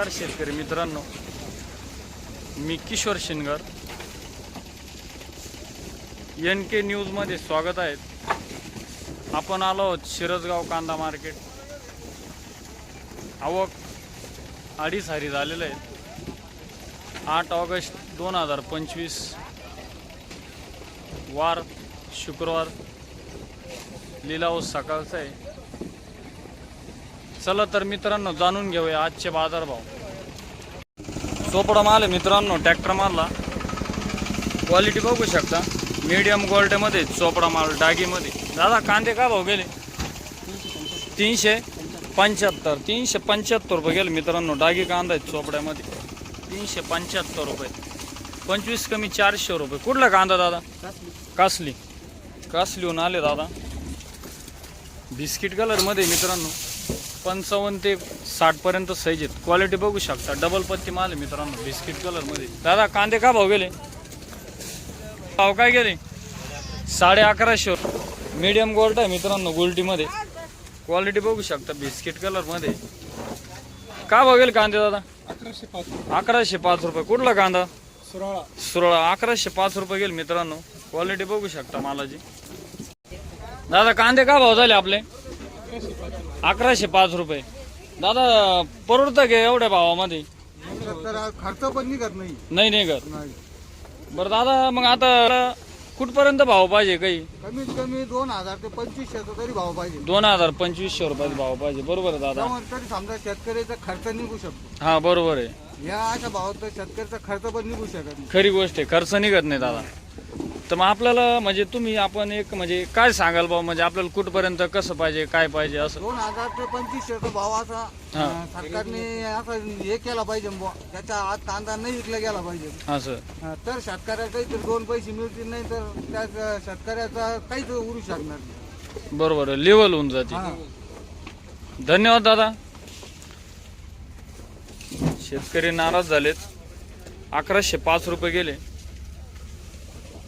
नमस्कार शेतकरी मित्रांनो. मी किशोर शिनगर एन के न्यूजमध्ये स्वागत आहे. आपण आलो आहोत शिरसगाव कांदा मार्केट. आवक अडीच हारी झालेलं आहे. आठ ऑगस्ट दोन हजार पंचवीस. वार शुक्रवार. लिलाव सकाळचा आहे. चला तर मित्रांनो जाणून घेऊया आजचे बाजारभाव. चोपडा माल आहे मित्रांनो ट्रॅक्टर मारला क्वालिटी बघू शकता. मीडियम गोल्डमध्ये चोपडा माल डागीमध्ये. दादा कांदे का भाव गेले? तीनशे पंच्याहत्तर तीनशे पंच्याहत्तर रुपये गेले मित्रांनो डागी कांदा आहे चोपड्यामध्ये तीनशे पंच्याहत्तर रुपये. पंचवीस कमी चारशे रुपये. कुठला कांदा दादा? कासली? कासलीहून आले दादा? बिस्किट कलरमध्ये मित्रांनो. पंचावन्न ते साठ पर्यंत साईज आहेत. क्वालिटी बघू शकता. डबल पत्ती माल आहे मित्रांनो बिस्किट कलरमध्ये दादा कांदे का भाव गेले? भाव काय गेले? साडे अकराशे. मीडियम गोल्ड आहे मित्रांनो गोल्टीमध्ये क्वालिटी बघू शकता बिस्किट कलरमध्ये का भाव गेले कांदे दादा? अकराशे पाच अकराशे पाच रुपये. कुठला कांदा? सोळा सुरळा. अकराशे पाच रुपये गेले मित्रांनो. क्वालिटी बघू शकता मालाची. दादा कांदे का भाव झाले आपले? अकराशे पाच रुपये. दादा परवडतं घे एवढ्या भावामध्ये? तर खर्च पण निघत नाही. नाही नाही कर नाही. बरं दादा मग आता कुठपर्यंत भाव पाहिजे काही? कमीत कमी दोन हजार ते पंचवीसशेचा तरी भाव पाहिजे. दोन हजार पंचवीसशे रुपयाचा भाव पाहिजे. बरोबर आहे दादा. त्यामुळे तरी समजा शेतकऱ्याचा खर्च निघू शकतो. हा बरोबर आहे. या अशा भावात तर शेतकऱ्याचा खर्च पण निघू शकत नाही. खरी गोष्ट आहे खर्च निघत नाही दादा. तर मग आपल्याला म्हणजे तुम्ही आपण एक म्हणजे काय सांगाल भाऊ? म्हणजे आपल्याला कुठपर्यंत कसं पाहिजे काय पाहिजे असं? दोन हजार ते पंचवीसशेचा भाव असा. हा. अं, सरकारने असं हे केला पाहिजे बुवा. त्याच्या आत कांदा नाही विकला गेला पाहिजे. असं. अं, तर शेतकऱ्याला काहीतरी दोन पैसे मिळतील नाही तर त्या शेतकऱ्याचा काहीच उरू शकणार नाही. बरोबर आहे. लेवल होऊन जाते. हा. धन्यवाद दादा. शेतकरी नाराज झालेत. अकराशे पाच रुपये गेले.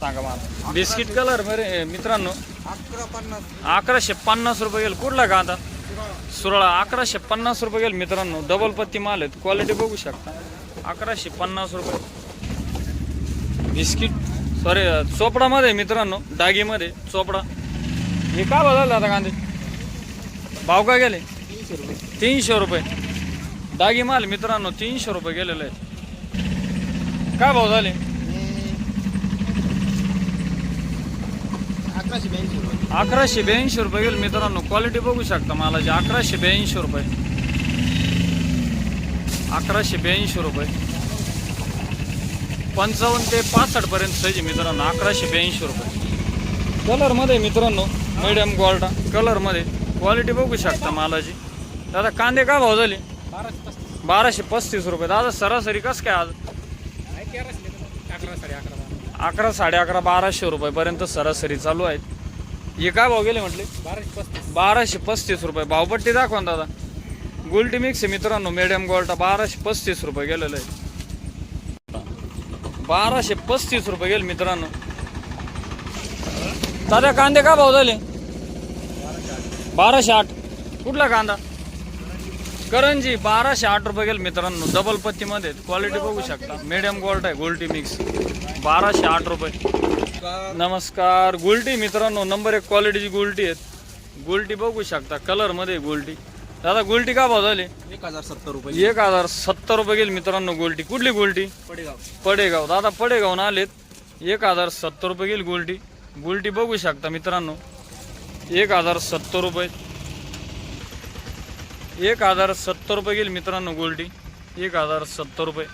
सांगा मला. बिस्किट कलर बरे मित्रांनो. अकरा पन्नास. अकराशे पन्नास रुपये गेले. कुठला कांदा सुरळा. अकराशे पन्नास रुपये गेले मित्रांनो. डबल पत्ती माल आहेत. क्वालिटी बघू शकता. अकराशे पन्नास रुपये. बिस्किट. सॉरी चोपडामध्ये मित्रांनो. डागीमध्ये चोपडा. हे का बदलला आता कांदे? भाव काय गेले? तीनशे रुपये. डागी माल मित्रांनो तीनशे रुपये गेलेले आहेत. काय भाव झाले? अकराशे ब्याऐंशी रुपये येईल मित्रांनो क्वालिटी बघू शकता मालाची. अकराशे ब्याऐंशी रुपये. अकराशे ब्याऐंशी रुपये. पंचावन्न ते पासष्ट पर्यंत सजी मित्रांनो. अकराशे ब्याऐंशी रुपये. कलरमध्ये मित्रांनो मिडियम गोल्डा कलरमध्ये क्वालिटी बघू शकता मालाची. दादा कांदे का भाव झाले? बाराशे पस्तीस बाराशे पस्तीस रुपये. दादा सरासरी कसं काय आज? अकरा साडे अकरा बाराशे रुपयेपर्यंत सरासरी चालू आहेत. हे काय भाव गेले म्हटले? बाराशे पस्तीस बाराशे पस्तीस रुपये. भावपट्टी दाखवा दादा. गोल्टी मिक्स आहे मित्रांनो मिडियम गोल्टा बाराशे पस्तीस रुपये गेलेलं आहे. बाराशे पस्तीस रुपये गेले मित्रांनो. दादा कांदे का भाव झाले? बाराशे आठ. कुठला कांदा? करंजी बाराशे आठ रुपये गेले मित्रांनो डबल पत्तीमध्ये क्वालिटी बघू शकता. मिडियम गोल्ट आहे गोल्टी मिक्स बाराशे आठ रुपये. नमस्कार गुलटी मित्रांनो नंबर एक क्वालिटीची गुलटी आहेत. गुलटी बघू शकता कलरमध्ये गुलटी दादा गुलटी का भाव झाली? एक हजार सत्तर रुपये. एक हजार सत्तर रुपये गेली मित्रांनो गोल्टी कुठली गोल्टी पडेगाव. पडेगाव. दादा पडेगावनं आलेत. एक हजार सत्तर रुपये गेली गोल्टी गुलटी बघू शकता मित्रांनो. एक हजार सत्तर रुपये. एक हजार सत्तर रुपये गेली मित्रांनो गोल्टी एक हजार सत्तर रुपये.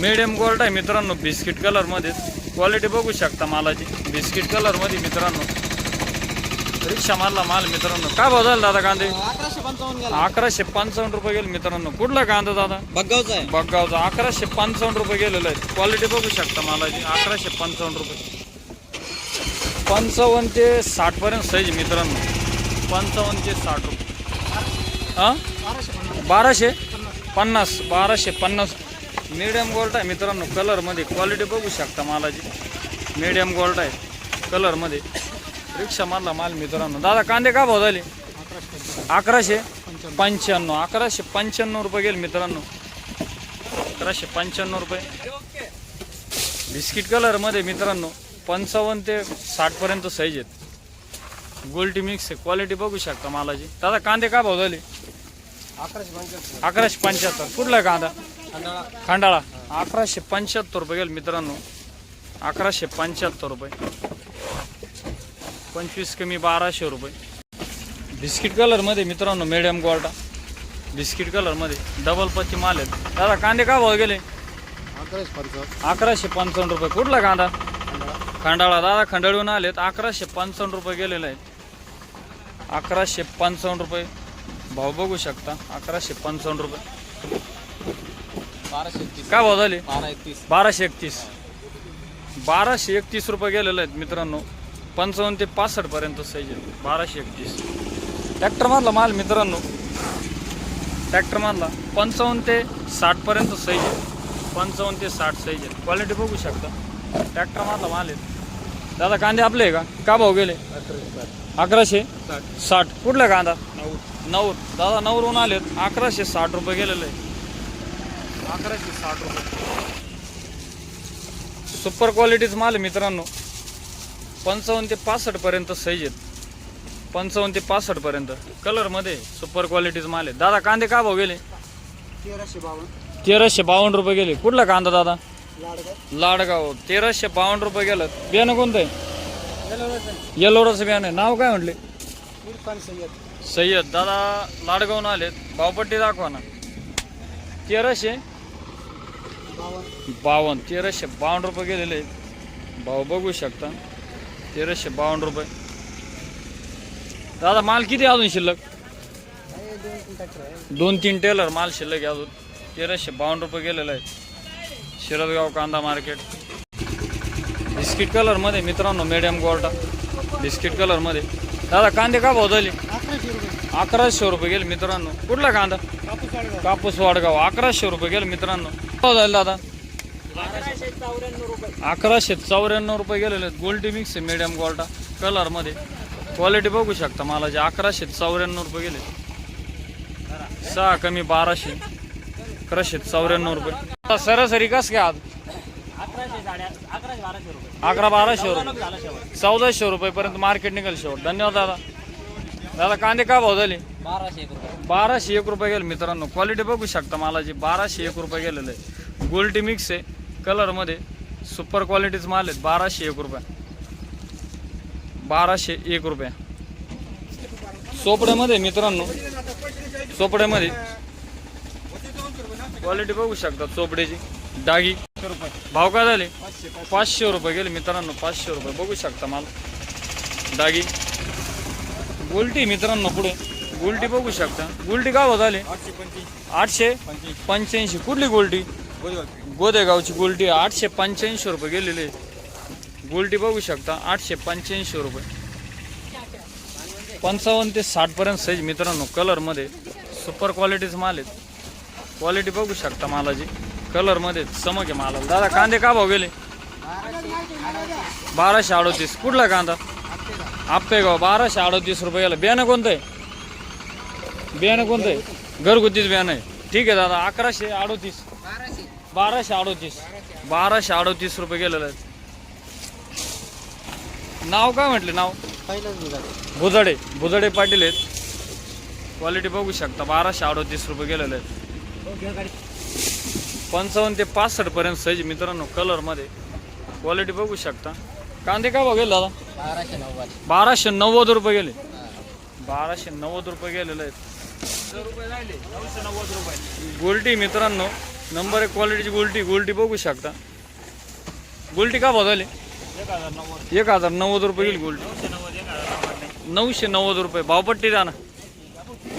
मिडियम गोल्ड आहे मित्रांनो बिस्किट कलरमध्ये क्वालिटी बघू शकता मालाची. बिस्किट कलरमध्ये मित्रांनो. रिक्षा मारला माल मित्रांनो. काय भाव झाला दादा कांदे? अकराशे पंचावन्न रुपये गेले मित्रांनो. कुठला कांदा दादा? बग्गावचा आहे. बघगावचा अकराशे पंचावन्न रुपये गेलेलं आहे. क्वालिटी बघू शकता मालाची. अकराशे पंचावन्न रुपये. पंचावन्न ते साठ पर्यंत साईज मित्रांनो. पंचावन्न ते साठ रुपये. हां? बाराशे पन्नास बाराशे पन्नास. मिडियम गोल्ड आहे मित्रांनो कलरमध्ये क्वालिटी बघू शकता मालाची. मिडियम गोल्ड आहे कलरमध्ये रिक्षा मारला माल मित्रांनो. दादा कांदे का भाव झाले? अकराशे पंच्याण्णव. अकराशे पंच्याण्णव रुपये गेले मित्रांनो. अकराशे पंच्याण्णव रुपये. बिस्किट कलरमध्ये मित्रांनो पंचावन्न ते साठपर्यंत साईज आहेत. गोल्टी मिक्स आहे. क्वालिटी बघू शकता मालाची. दादा कांदे का भाव झाले? अकराशे पंच्याहत्तर. अकराशे पंच्याहत्तर. कुठला कांदा? खंडाळा. अकराशे पंच्याहत्तर रुपये गेले मित्रांनो. अकराशे पंच्याहत्तर रुपये. पंचवीस कमी बाराशे रुपये. बिस्किट कलरमध्ये मित्रांनो मिडियम क्वालिटा बिस्किट कलरमध्ये डबल पच्ची माल आहेत. दादा कांदे का भाव गेले? अकराशे पंचावन्न. अकराशे पंचावन्न रुपये. कुठला कांदा? खंडाळा. दादा खंडाळून आलेत. अकराशे पंचावन्न रुपये गेलेले आहेत. अकराशे पंचावन्न रुपये. भाव बघू शकता. अकराशे पंचावन्न रुपये. बाराशे एकतीस काय भाव झाले? बारा एकतीस बाराशे एकतीस. बाराशे एकतीस रुपये गेलेले आहेत मित्रांनो. पंचावन्न ते पासष्ट पर्यंत साईज आहे बाराशे एकतीस. ट्रॅक्टर मधला माल मित्रांनो. ट्रॅक्टर मधला पंचावन्न ते साठ पर्यंत साईज आहे पंचावन्न ते साठ साईज आहे क्वालिटी बघू शकता. ट्रॅक्टर मधला माल आहे. दादा कांदे आपले आहे का? का भाव गेले? अकराशे साठ. कुठला कांदा? नऊ दादा नवरून आलेत. अकराशे साठ रुपये गेलेले. आहे अकराशे साठ रुपये. सुपर क्वालिटीच माल आहे मित्रांनो. पंचावन्न ते पासष्ट पर्यंत साईज आहेत. पंचावन्न ते पासष्ट पर्यंत. कलरमध्ये सुपर क्वालिटीच माल आहे. दादा कांदे का भाव गेले? तेराशे बावन्न. तेराशे बावन्न रुपये गेले. कुठला कांदा दादा? लाडगाव लाडगाव. तेराशे बावन्न रुपये गेलं बियाणं कोणतं आहे? येलोराचं बियाणं आहे. नाव काय म्हटले? इरफान सय्यद दादा लाडगावून आलेत. भावपट्टी दाखवा ना. तेराशे? बावन्न. तेराशे बावन्न रुपये गेलेले आहेत. भाव बघू शकता. तेराशे बावन्न रुपये. दादा माल किती अजून शिल्लक? दोन तीन टेलर माल शिल्लक आहे अजून. तेराशे बावन्न रुपये गेलेलं आहे शिरदगाव कांदा मार्केट. बिस्किट कलरमध्ये मित्रांनो मिडियम गोल्टा बिस्किट कलरमध्ये. दादा कांदे का भाव झाले? अकराशे रुपये अकराशे रुपये गेले मित्रांनो. कुठला कांदा? कापूस वाडगाव. कापूस वाडगाव अकराशे रुपये गेले मित्रांनो. भाव झाले दादा? अकराशे चौऱ्याण्णव रुपये अकराशे चौऱ्याण्णव रुपये गेलेले आहेत. गोल्डी मिक्स आहे मीडियम गोल्टा कलरमध्ये क्वालिटी बघू शकता मला जे अकराशे चौऱ्याण्णव रुपये गेले. सहा कमी बाराशे. अकराशे चौऱ्याण्णव रुपये. आता सरासरी कस काय आज? अकराशे साडे अकराशे बाराशे रुपये. अकरा बाराशे रुपये चौदाशे रुपयेपर्यंत मार्केट निघेल शेवट. धन्यवाद दादा. दादा कांदे का भाव झाले? बाराशे एक रुपये. बाराशे एक रुपये गेले मित्रांनो. क्वालिटी बघू शकता मला जी बाराशे एक रुपये गेलेलं आहे गोल्टी मिक्स आहे. कलरमध्ये सुपर क्वालिटीच माल आहेत. बाराशे एक रुपये. बाराशे एक रुपये. चोपड्यामध्ये मित्रांनो चोपड्यामध्ये क्वालिटी बघू शकता चोपड्याची डागी भाव काय झाले? पाचशे रुपये गेले मित्रांनो. पाचशे रुपये बघू शकता माल. डागी गुलटी मित्रांनो पुढे. गुलटी बघू शकता. गुलटी काय झाली. आठशे आठशे पंच्याऐंशी. कुठली गोल्टी? गोदेगावची गोल्टी. आठशे पंच्याऐंशी रुपये गेलेली. गुलटी गोल्टी बघू शकता. आठशे पंच्याऐंशी रुपये. पंचावन्न ते साठपर्यंत साईज मित्रांनो कलरमध्ये सुपर क्वालिटीच माल आहेत. क्वालिटी बघू शकता मालाची. कलरमध्ये चमक आहे माला दादा कांदे का भाव गेले? बाराशे अडोतीस. कुठला कांदा? आप्पेगाव बाराशे अडोतीस रुपये गेला बियाणं कोणतं आहे? बियाणं कोणतं आहे? घरगुतीच बियाणं आहे. ठीक आहे दादा अकराशे अडोतीस. बाराशे. अडोतीस. बाराशे अडोतीस रुपये गेलेलं आहे नाव काय म्हटले नाव? बुजडे बुजडे पाटील आहेत. क्वालिटी बघू शकता. बाराशे अडोतीस रुपये गेलेले आहेत. पंचावन्न ते पासष्ट पर्यंत साईज मित्रांनो कलरमध्ये. क्वालिटी बघू शकता. कांदे काय बघेल दादा? बाराशे नव्वद. बाराशे नव्वद रुपये गेले. बाराशे नव्वद रुपये गेलेले आहेत. गोल्टी मित्रांनो नंबर एक क्वालिटीची गोल्टी. गोल्टी बघू शकता. गोल्टी का बदलले? एक हजार नव्वद रुपये गेली गोल्टी. नऊशे नव्वद रुपये. भावपट्टी द्या ना.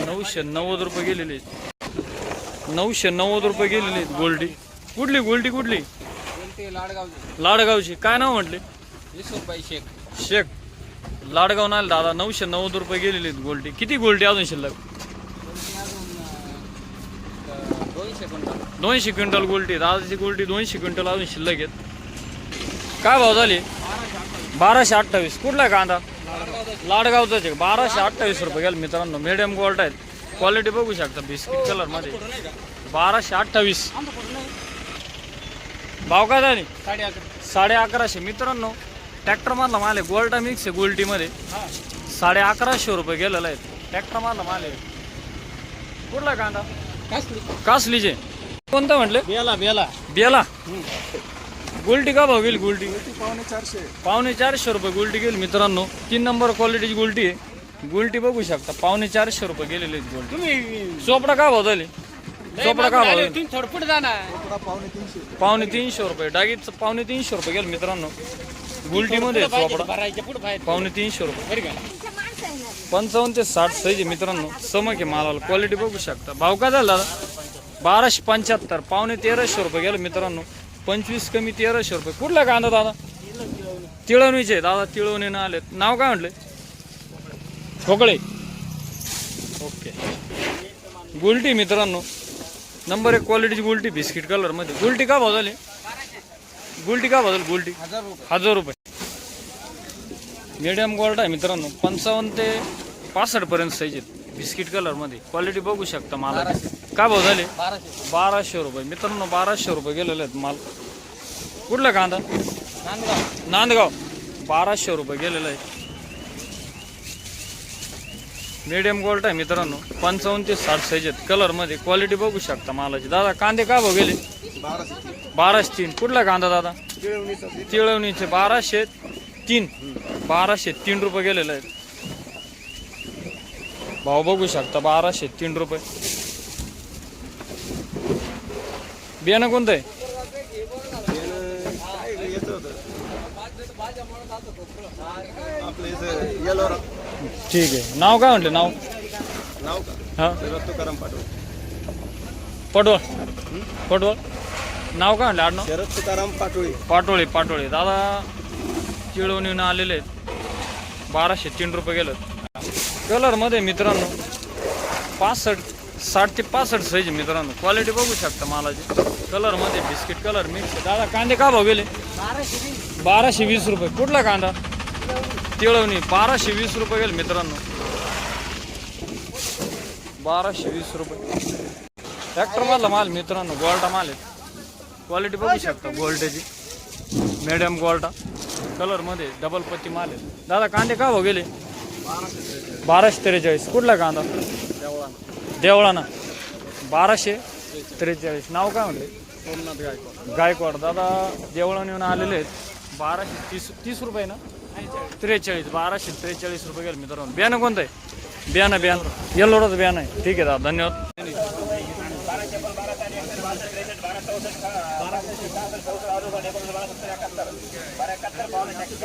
नऊशे नव्वद रुपये गेलेली आहेत. नऊशे नव्वद रुपये गेलेली आहेत गोल्टी. कुठली? गोल्टी कुठली? लाडगाव लाडगावची. काय नाव म्हटले? शेक शेख लाडगाव नाही दादा नऊशे नव्वद रुपये गेलेली आहेत गोल्टी किती गोल्टी अजून शिल्लक? दोनशे क्विंटल. दोनशे क्विंटल गोल्टी दादाची गोल्टी दोनशे क्विंटल अजून शिल्लक आहेत. काय भाव झाले? बाराशे अठ्ठावीस. कुठला आहे कांदा? लाडगावचाच आहे. बाराशे अठ्ठावीस रुपये गेला मित्रांनो. मिडियम गोल्ट आहेत. क्वालिटी बघू शकता बिस्किट कलरमध्ये. बाराशे अठ्ठावीस. भाव काय झाले? साडे अकरा साडे अकराशे. मित्रांनो ट्रॅक्टर मधला माल आहे. गोल्टा मिक्स आहे गोल्टी मध्ये साडे अकराशे रुपये गेलेला आहे. ट्रॅक्टर मधला माल आहे. कुठला कांदा? कासलीचे. कोणतं म्हटले? बेला बेला. बेला. गुलटी का भाव गेली गुलटी? पावणे चारशे. पावणे चारशे रुपये गुलटी गेली मित्रांनो. तीन नंबर क्वालिटीची गुलटी आहे. गुलटी बघू शकता. पावणे चारशे रुपये गेलेली आहेत गुलटी. तुम्ही चोपडा का भाव झाली? चोपडा का भाव झाली? थोडपुट जाणार. पावणे तीनशे. पावणे तीनशे रुपये. डागीच पावणे तीनशे रुपये गेले मित्रांनो. गुलटीमध्ये पावणे तीनशे रुपये. का? पंचावन्न ते साठ साईज मित्रांनो. समक आहे मालाला. क्वालिटी बघू शकता. भाव काय झाला? दादा बाराशे पंच्याहत्तर. पावणे तेराशे रुपये गेलं मित्रांनो. पंचवीस कमी तेराशे रुपये. कुठला कांदा दादा? तिळवणीचे दादा तिळवणीनं आलेत. नाव काय म्हटले? ठोकळे ओके. गुलटी मित्रांनो. नंबर एक क्वालिटीची गुलटी. बिस्किट कलरमध्ये. गुलटी का भाव झाली गुलटी का झाली गुलटी. हजार रुपये. मीडियम गोल्ड आहे मित्रांनो. पंचावन्न ते पासष्ट पर्यंत साईज आहेत. बिस्किट कलरमध्ये. क्वालिटी बघू शकता मला काय भाव झाले? बाराशे. रुपये. मित्रांनो बाराशे रुपये गेलेले आहेत माल. कुठला कांदा? नांदगाव. नांदगाव. बाराशे रुपये गेलेलं आहे मीडियम गोल्ड आहे मित्रांनो. पंचावन्न ते साठ साईज आहेत. कलरमध्ये क्वालिटी बघू शकता मालाची. दादा कांदे काय भाव गेले? बाराशे. बाराशे तीन. कुठला कांदा दादा? तिळवणीचे. बाराशे तीन बाराशे तीन रुपये गेलेले आहेत. भाव बघू शकता बाराशे तीन रुपये. बियाणं कोणतं आहे? आपलं येलो ठीक आहे. नाव काय म्हटलं? नाव? नाव का हा? शरद तुकाराम पाठव पटवळ. पटवळ. नाव काय म्हटलं? आडनाव? शरद तुकाराम पाटोळी. पाटोळे पाटोळे. दादा चिळवणीनं आलेले आहेत. बाराशे तीन रुपये गेलं कलरमध्ये मित्रांनो पासष्ट साठ ते पासष्ट साईज मित्रांनो. क्वालिटी बघू शकता मालाची. कलरमध्ये बिस्किट कलर मिक्स दादा कांदे का भाव गेले? बाराशे वीस रुपये. कुठला कांदा? तिळवणी. बाराशे वीस रुपये गेले मित्रांनो. बाराशे वीस रुपये. ट्रॅक्टर मधला माल मित्रांनो गोल्टा माल आहे. क्वालिटी बघू शकता गोल्डेची. मिडियम गोल्टा कलरमध्ये डबल पत्ती माल आहे. दादा कांदे का भाव गेले? बाराशे त्रेचाळीस. कुठला कांदा? देवळाना. बाराशे त्रेचाळीस. नाव काय म्हणले? सोमनाथ गायकवाड. गायकवाड. दादा देवळाने येऊन आलेले आहेत. बाराशे तीस तीस रुपये ना? त्रेचाळीस. बाराशे त्रेचाळीस रुपये गेले मित्रांनो. बियाणं कोणतं आहे? बियाणं बियाणं. येल्लोडचं बियाणं आहे. ठीक आहे दादा धन्यवाद.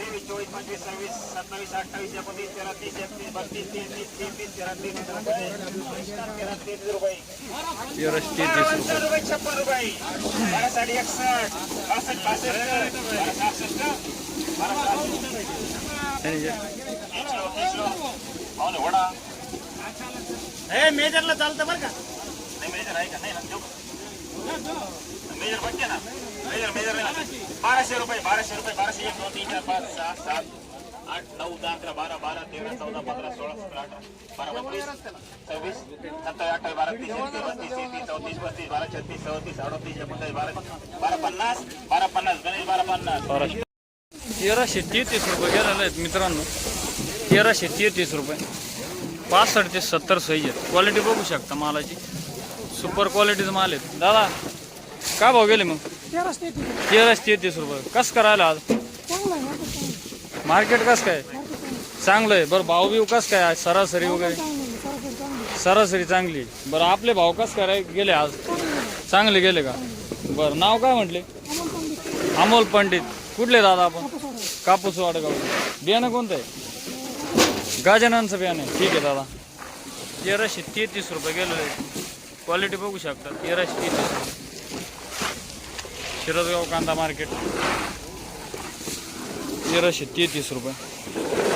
तेवीस चोवीस पंचवीस सव्वीस सत्तावीस अठ्ठावीस एकोणतीस तेरा तीस एकतीस बत्तीस तीस तीस तीस तीस तेरा तेरा तीस रुपये तेराशे तेहतीस रुपये छप्पन रुपये बारा साडे एकसष्ट बासष्ट बासष्ट बारा सहासष्ट बारा सहासष्ट तीनशे तीनशे पाहुणे वडा हे मेजरला चालतं बरं का नाही मेजर आहे का नाही ना देऊ का? मेजर बघते ना बाराशे रुपये बाराशे रुपये बाराशे एक दोन तीन चार पाच सहा सात आठ नऊ दहा अकरा बारा बारा तेरा चौदा पंधरा सोळा सतरा अठरा बारा पंचवीस सव्वीस सत्तावीस अठ्ठावीस बारा तीस एकतीस बत्तीस एकतीस चौतीस पस्तीस बारा छत्तीस चौतीस अडतीस एकोणतीस बारा बारा पन्नास बारा पन्नास गणेश बारा पन्नास. तेराशे तेहतीस रुपये गेलेले आहेत मित्रांनो. तेराशे तेहतीस रुपये. पासष्ट ते सत्तर साईज आहेत. क्वालिटी बघू शकता मालाची. सुपर क्वालिटीचा माल आहेत. दादा काय भाव गेले मग? तेराशे तेहतीस रुपये कसं करायला आज? मार्केट कसं काय? चांगलं आहे. बरं भाव बिव कसं काय? आज सरासरी वगैरे? सरासरी चांगली बरं आपले भाव कसं काय गेले आज? चांगले गेले का? बरं नाव काय म्हटले? अमोल पंडित. कुठले दादा आपण? कापूस वाडगाव. बियाणं कोणतं आहे? गाजनांचं बियाणं आहे. ठीक आहे दादा. तेराशे तेहतीस रुपये आहे क्वालिटी बघू शकता. तेराशे तेहतीस. शिरसगाव कांदा मार्केट. तेराशे तेहतीस रुपये.